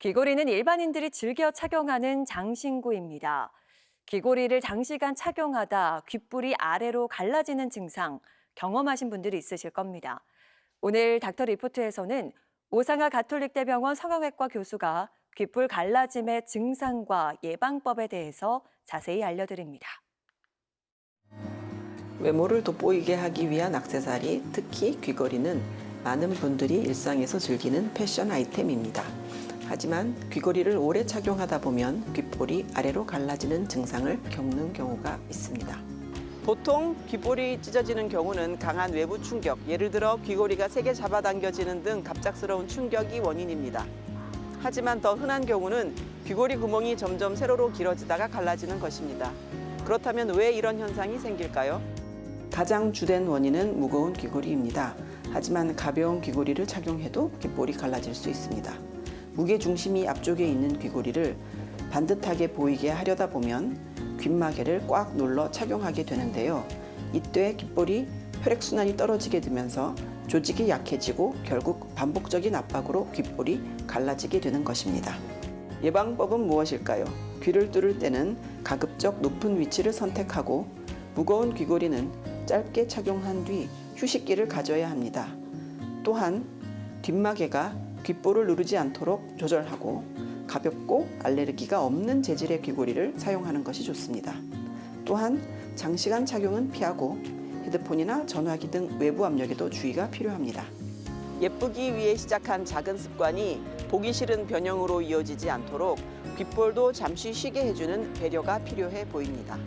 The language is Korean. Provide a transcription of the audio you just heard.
귀걸이는 일반인들이 즐겨 착용하는 장신구입니다. 귀걸이를 장시간 착용하다 귓불이 아래로 갈라지는 증상 경험하신 분들이 있으실 겁니다. 오늘 닥터 리포트에서는 오상하 가톨릭대병원 성형외과 교수가 귓불 갈라짐의 증상과 예방법에 대해서 자세히 알려드립니다. 외모를 돋보이게 하기 위한 액세서리, 특히 귀걸이는 많은 분들이 일상에서 즐기는 패션 아이템입니다. 하지만 귀걸이를 오래 착용하다 보면 귓볼이 아래로 갈라지는 증상을 겪는 경우가 있습니다. 보통 귓볼이 찢어지는 경우는 강한 외부 충격, 예를 들어 귀걸이가 세게 잡아당겨지는 등 갑작스러운 충격이 원인입니다. 하지만 더 흔한 경우는 귀걸이 구멍이 점점 세로로 길어지다가 갈라지는 것입니다. 그렇다면 왜 이런 현상이 생길까요? 가장 주된 원인은 무거운 귀걸이입니다. 하지만 가벼운 귀걸이를 착용해도 귓볼이 갈라질 수 있습니다. 무게 중심이 앞쪽에 있는 귀걸이를 반듯하게 보이게 하려다 보면 귓마개를 꽉 눌러 착용하게 되는데요. 이때 귓볼이 혈액순환이 떨어지게 되면서 조직이 약해지고 결국 반복적인 압박으로 귓볼이 갈라지게 되는 것입니다. 예방법은 무엇일까요? 귀를 뚫을 때는 가급적 높은 위치를 선택하고 무거운 귀걸이는 짧게 착용한 뒤 휴식기를 가져야 합니다. 또한 뒷마개가 귓볼을 누르지 않도록 조절하고 가볍고 알레르기가 없는 재질의 귀걸이를 사용하는 것이 좋습니다. 또한 장시간 착용은 피하고 헤드폰이나 전화기 등 외부 압력에도 주의가 필요합니다. 예쁘기 위해 시작한 작은 습관이 보기 싫은 변형으로 이어지지 않도록 귓볼도 잠시 쉬게 해주는 배려가 필요해 보입니다.